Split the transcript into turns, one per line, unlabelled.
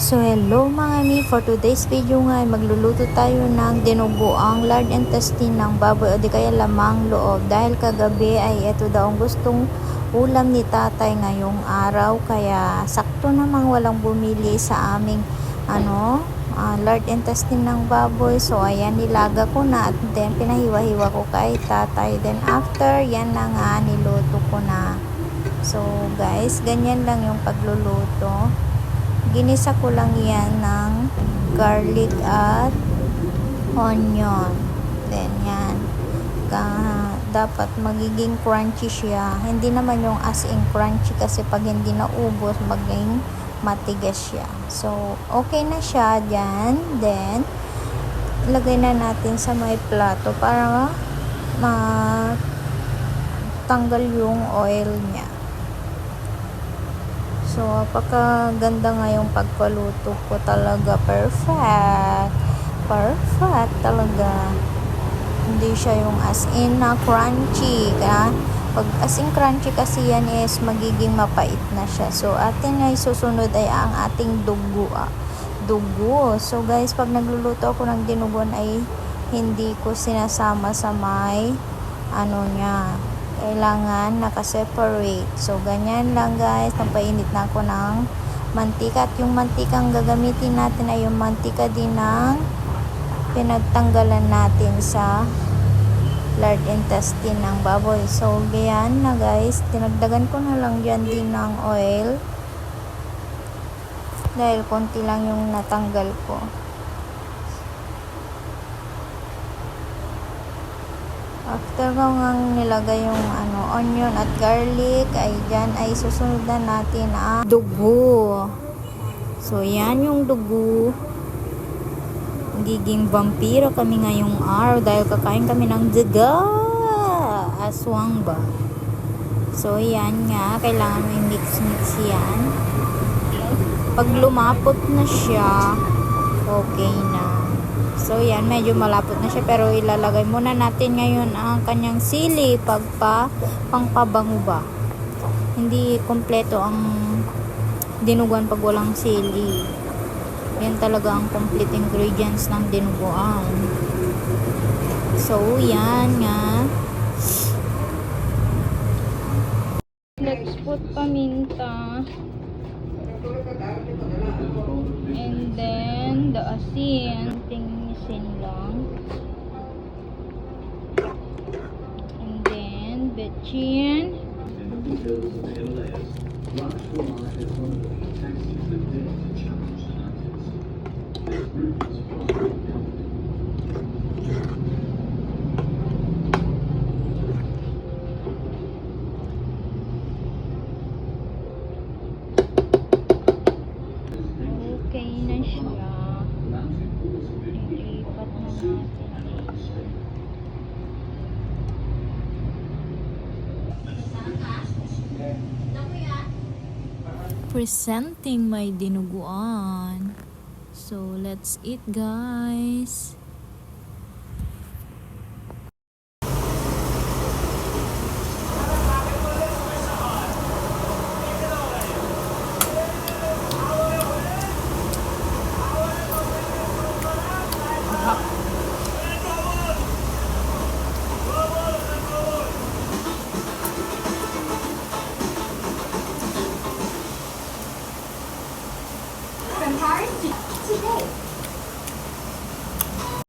So hello mga mi, for today's video nga ay magluluto tayo ng dinuguang lard intestine ng baboy o di kaya lamang loob. Dahil kagabi ay ito daw ang gustong ulam ni tatay ngayong araw. Kaya sakto namang walang bumili sa aming ano ah, lard intestine ng baboy. So ayan nilaga ko na at then pinahiwa-hiwa ko kay tatay. Then after yan na nga niluto ko na. So guys ganyan lang yung pagluluto ginisa ko lang yan ng garlic at onion. Then yan. Dapat magiging crunchy siya. Hindi naman yung as in crunchy kasi pag hindi naubos, maging matigas siya. So, okay na siya dyan. Then, lagay na natin sa may plato para matanggal yung oil niya. So, apakaganda nga yung pagpaluto ko talaga. Perfect. Perfect talaga. Hindi siya yung as in na crunchy. Ka? Pag as in crunchy kasi yan is magiging mapait na siya. So, atin ay susunod ay ang ating dugo. Ah. Dugo. So, guys, pag nagluluto ako ng dinugon ay hindi ko sinasama sa may ano niya kailangan nakaseparate. So, ganyan lang guys. Napainit na ako ng mantika. At yung mantikang gagamitin natin ay yung mantika din ng pinagtanggalan natin sa lard intestine ng baboy. So, ganyan na guys. Tinagdagan ko na lang dyan din ng oil. Dahil konti lang yung natanggal ko. After ko nga nilagay yung ano, onion at garlic, ay dyan ay susunod na natin ang dugo. So, yan yung dugo. Giging vampiro kami ngayong araw dahil kakain kami ng daga. Aswang ba? So, yan nga. Kailangan mo i-mix-mix yan. Pag lumapot na siya, okay na. So, yan, medyo malapot na siya. Pero, ilalagay muna natin ngayon ang kanyang sili pagpa, pangpabango ba. Hindi kompleto ang dinuguan pag walang sili. Yan talaga ang complete ingredients ng dinuguan. So, yan nga. Let's put paminta. And then, the asin. Gian. Presenting my dinuguan. So, let's eat guys.